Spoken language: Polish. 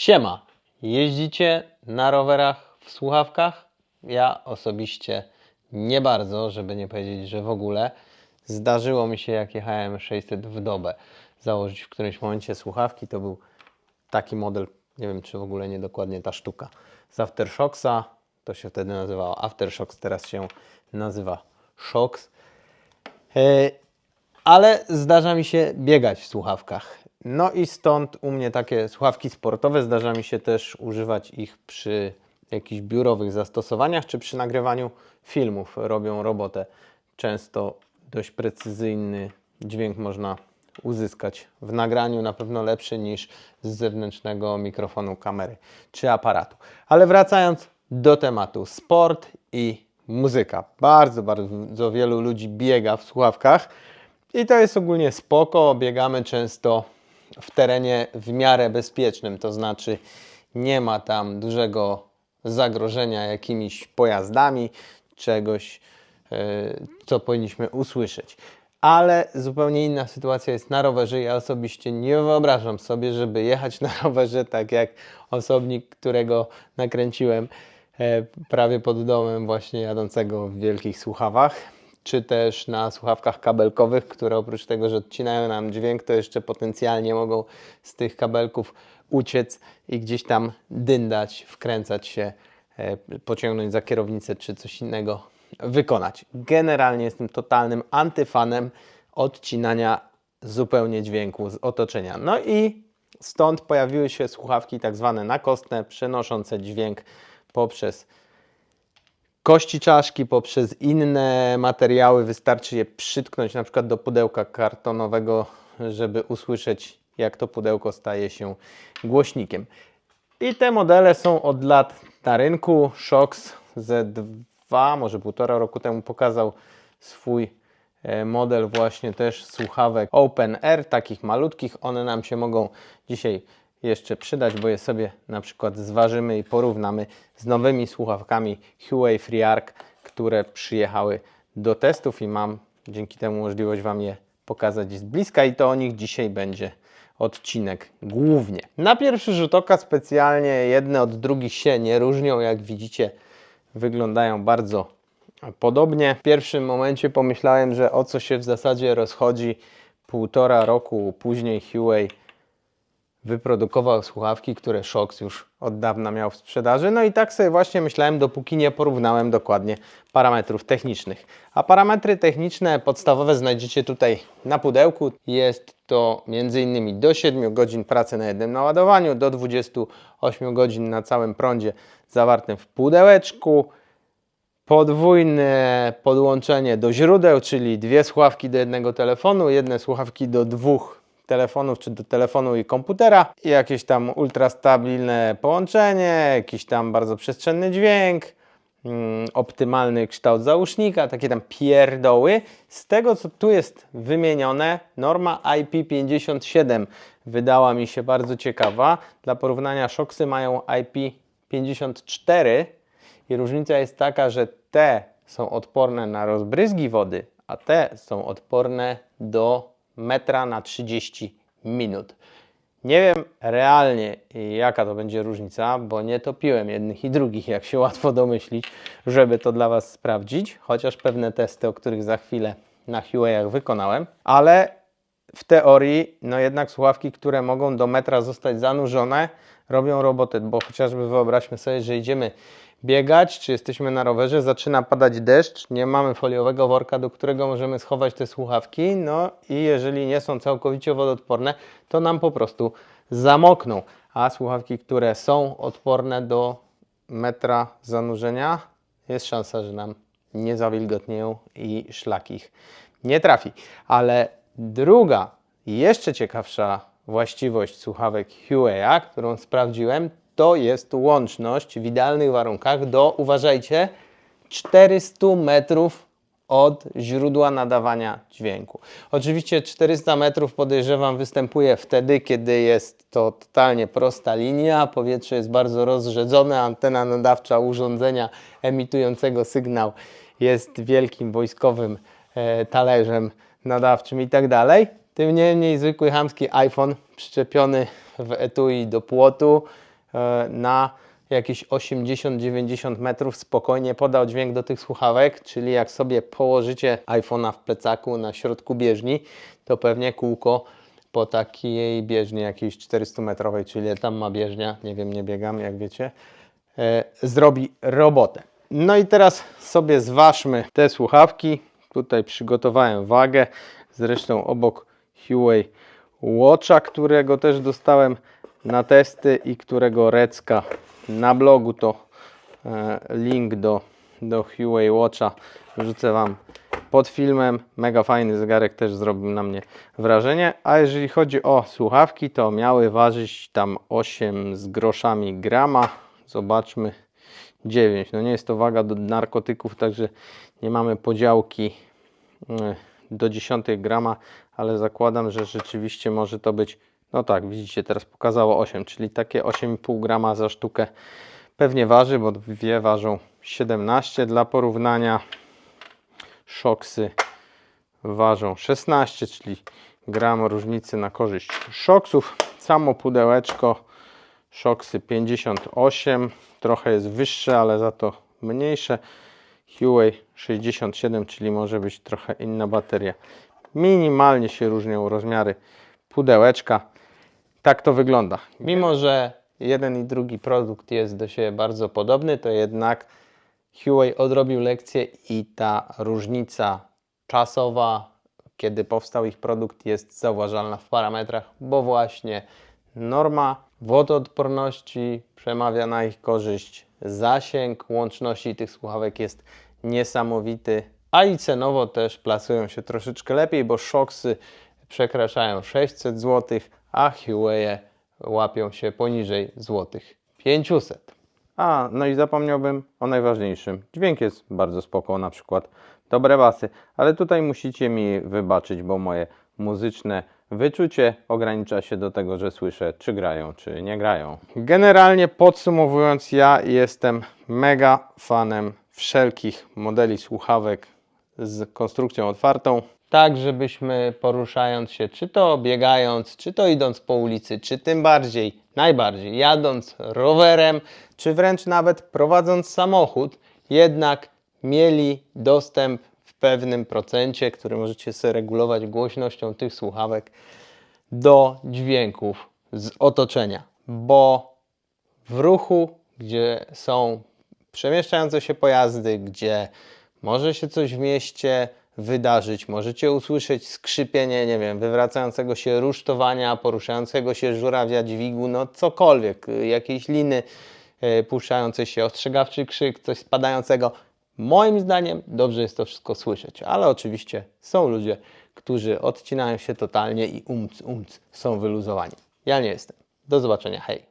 Siema, jeździcie na rowerach w słuchawkach? Ja osobiście nie bardzo, żeby nie powiedzieć, że w ogóle. Zdarzyło mi się, jak jechałem 600 w dobę, założyć w którymś momencie słuchawki. To był taki model, nie wiem czy w ogóle nie dokładnie ta sztuka, z Aftershocksa. To się wtedy nazywało Aftershocks, teraz się nazywa Shocks. E, ale zdarza mi się biegać w słuchawkach. No i stąd u mnie takie słuchawki sportowe, zdarza mi się też używać ich przy jakichś biurowych zastosowaniach czy przy nagrywaniu filmów. Robią robotę. Często dość precyzyjny dźwięk można uzyskać w nagraniu, na pewno lepszy niż z zewnętrznego mikrofonu kamery czy aparatu. Ale wracając do tematu, sport i muzyka. Bardzo, bardzo wielu ludzi biega w słuchawkach. I to jest ogólnie spoko. Biegamy często w terenie w miarę bezpiecznym, to znaczy nie ma tam dużego zagrożenia jakimiś pojazdami, czegoś, e, co powinniśmy usłyszeć. Ale zupełnie inna sytuacja jest na rowerze. Ja osobiście nie wyobrażam sobie, żeby jechać na rowerze tak jak osobnik, którego nakręciłem e, prawie pod domem, właśnie jadącego w wielkich słuchawach czy też na słuchawkach kabelkowych, które oprócz tego, że odcinają nam dźwięk, to jeszcze potencjalnie mogą z tych kabelków uciec i gdzieś tam dyndać, wkręcać się, e, pociągnąć za kierownicę czy coś innego wykonać. Generalnie jestem totalnym antyfanem odcinania zupełnie dźwięku z otoczenia. No i stąd pojawiły się słuchawki tak zwane nakostne, przenoszące dźwięk poprzez kości czaszki, poprzez inne materiały. Wystarczy je przytknąć na przykład do pudełka kartonowego, żeby usłyszeć, jak to pudełko staje się głośnikiem. I te modele są od lat na rynku. Shox Z2, może półtora roku temu pokazał swój e, model właśnie też słuchawek Open Air, takich malutkich. One nam się mogą dzisiaj jeszcze przydać, bo je sobie na przykład zważymy i porównamy z nowymi słuchawkami Huawei FreeArc, które przyjechały do testów i mam dzięki temu możliwość Wam je pokazać z bliska i to o nich dzisiaj będzie odcinek głównie. Na pierwszy rzut oka specjalnie jedne od drugich się nie różnią, jak widzicie wyglądają bardzo podobnie. W pierwszym momencie pomyślałem, że o co się w zasadzie rozchodzi półtora roku później Huawei wyprodukował słuchawki, które Shox już od dawna miał w sprzedaży. No i tak sobie właśnie myślałem, dopóki nie porównałem dokładnie parametrów technicznych. A parametry techniczne podstawowe znajdziecie tutaj na pudełku. Jest to m.in. do 7 godzin pracy na jednym naładowaniu, do 28 godzin na całym prądzie zawartym w pudełeczku. Podwójne podłączenie do źródeł, czyli dwie słuchawki do jednego telefonu, jedne słuchawki do dwóch telefonów, czy do telefonu i komputera. Jakieś tam ultrastabilne połączenie, jakiś tam bardzo przestrzenny dźwięk, mm, optymalny kształt załóżnika, takie tam pierdoły. Z tego, co tu jest wymienione, norma IP57 wydała mi się bardzo ciekawa. Dla porównania Shoxy mają IP54 i różnica jest taka, że te są odporne na rozbryzgi wody, a te są odporne do metra na 30 minut. Nie wiem realnie jaka to będzie różnica, bo nie topiłem jednych i drugich, jak się łatwo domyślić, żeby to dla Was sprawdzić, chociaż pewne testy, o których za chwilę na Huawei'ach wykonałem, ale w teorii, no jednak słuchawki, które mogą do metra zostać zanurzone, robią robotę, bo chociażby wyobraźmy sobie, że idziemy biegać, czy jesteśmy na rowerze, zaczyna padać deszcz, nie mamy foliowego worka, do którego możemy schować te słuchawki, no i jeżeli nie są całkowicie wodoodporne, to nam po prostu zamokną. A słuchawki, które są odporne do metra zanurzenia, jest szansa, że nam nie zawilgotnieją i szlak ich nie trafi. Ale druga, jeszcze ciekawsza właściwość słuchawek Huawei, którą sprawdziłem, to jest łączność w idealnych warunkach do, uważajcie, 400 metrów od źródła nadawania dźwięku. Oczywiście 400 metrów podejrzewam występuje wtedy, kiedy jest to totalnie prosta linia, powietrze jest bardzo rozrzedzone, antena nadawcza urządzenia emitującego sygnał jest wielkim wojskowym e, talerzem nadawczym i tak dalej. Tym niemniej zwykły hamski iPhone przyczepiony w etui do płotu na jakieś 80-90 metrów spokojnie podał dźwięk do tych słuchawek, czyli jak sobie położycie iPhone'a w plecaku na środku bieżni, to pewnie kółko po takiej bieżni jakiejś 400 metrowej, czyli tam ma bieżnia, nie wiem, nie biegam, jak wiecie, e, zrobi robotę. No i teraz sobie zważmy te słuchawki. Tutaj przygotowałem wagę, zresztą obok Huawei Watcha, którego też dostałem na testy i którego Recka na blogu to e, link do, do Huawei Watcha wrzucę Wam pod filmem. Mega fajny zegarek też zrobił na mnie wrażenie. A jeżeli chodzi o słuchawki, to miały ważyć tam 8 z groszami grama. Zobaczmy 9. No nie jest to waga do narkotyków, także nie mamy podziałki mm, do 10 grama, ale zakładam, że rzeczywiście może to być, no tak, widzicie, teraz pokazało 8, czyli takie 8,5 grama za sztukę pewnie waży, bo dwie ważą 17 dla porównania. Szoksy ważą 16, czyli gram różnicy na korzyść szoksów. Samo pudełeczko szoksy 58, trochę jest wyższe, ale za to mniejsze. Huawei 67, czyli może być trochę inna bateria. Minimalnie się różnią rozmiary pudełeczka. Tak to wygląda. Mimo, że jeden i drugi produkt jest do siebie bardzo podobny, to jednak Huawei odrobił lekcję i ta różnica czasowa, kiedy powstał ich produkt, jest zauważalna w parametrach, bo właśnie norma wodoodporności przemawia na ich korzyść, zasięg łączności tych słuchawek jest niesamowity, a i cenowo też plasują się troszeczkę lepiej, bo Shoxy przekraczają 600 zł, a Huawei łapią się poniżej złotych 500. A, no i zapomniałbym o najważniejszym. Dźwięk jest bardzo spoko, na przykład dobre basy, ale tutaj musicie mi wybaczyć, bo moje muzyczne wyczucie ogranicza się do tego, że słyszę, czy grają, czy nie grają. Generalnie podsumowując, ja jestem mega fanem wszelkich modeli słuchawek z konstrukcją otwartą. Tak, żebyśmy poruszając się, czy to biegając, czy to idąc po ulicy, czy tym bardziej, najbardziej jadąc rowerem, czy wręcz nawet prowadząc samochód, jednak mieli dostęp w pewnym procencie, który możecie sobie regulować głośnością tych słuchawek, do dźwięków z otoczenia, bo w ruchu, gdzie są przemieszczające się pojazdy, gdzie może się coś w mieście wydarzyć, możecie usłyszeć skrzypienie, nie wiem, wywracającego się rusztowania, poruszającego się żurawia, dźwigu, no cokolwiek, y, jakiejś liny y, puszczającej się, ostrzegawczy krzyk, coś spadającego. Moim zdaniem dobrze jest to wszystko słyszeć, ale oczywiście są ludzie, którzy odcinają się totalnie i umc, umc, są wyluzowani. Ja nie jestem. Do zobaczenia, hej!